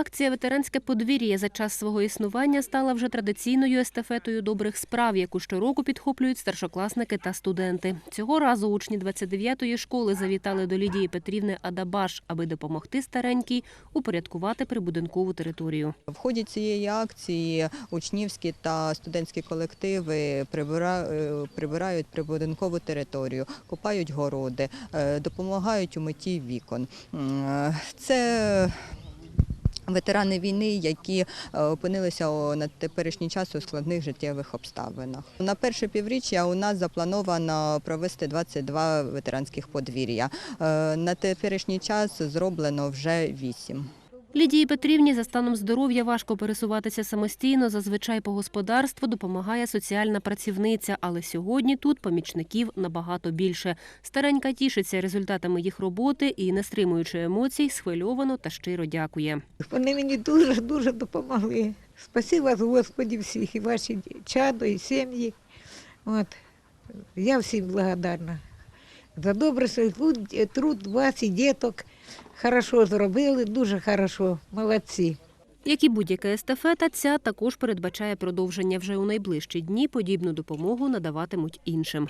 Акція Ветеранське подвір'я за час свого існування стала вже традиційною естафетою добрих справ, яку щороку підхоплюють старшокласники та студенти. Цього разу учні 29-ї школи завітали до Лідії Петрівни Адабаш, аби допомогти старенькій упорядкувати прибудинкову територію. В ході цієї акції учнівські та студентські колективи е, прибирають прибудинкову територію, копають городи, е, допомагають у митті вікон. Е, Це ветерани війни, які е, опинилися на теперішній час у складних життєвих обставинах. На перше півріччя у нас заплановано провести 22 ветеранських подвір'я. Е, На теперішній час зроблено вже 8. Лідії Петрівні за станом здоров'я важко пересуватися самостійно. Зазвичай по господарству допомагає соціальна працівниця, але сьогодні тут помічників набагато більше. Старенька тішиться результатами їх роботи і, не стримуючи емоцій, схвильовано та щиро дякує. Вони мені дуже дуже допомогли. Спасибо вас, Господі, всіх, і ваші чадо, і сім'ї. От. Я всім благодарна. За добрий труд, труд вас і діток. Хорошо зробили, дуже хорошо. Молодці. Як і будь-яка естафета, ця також передбачає продовження вже у найближчі дні. Подібну допомогу надаватимуть іншим.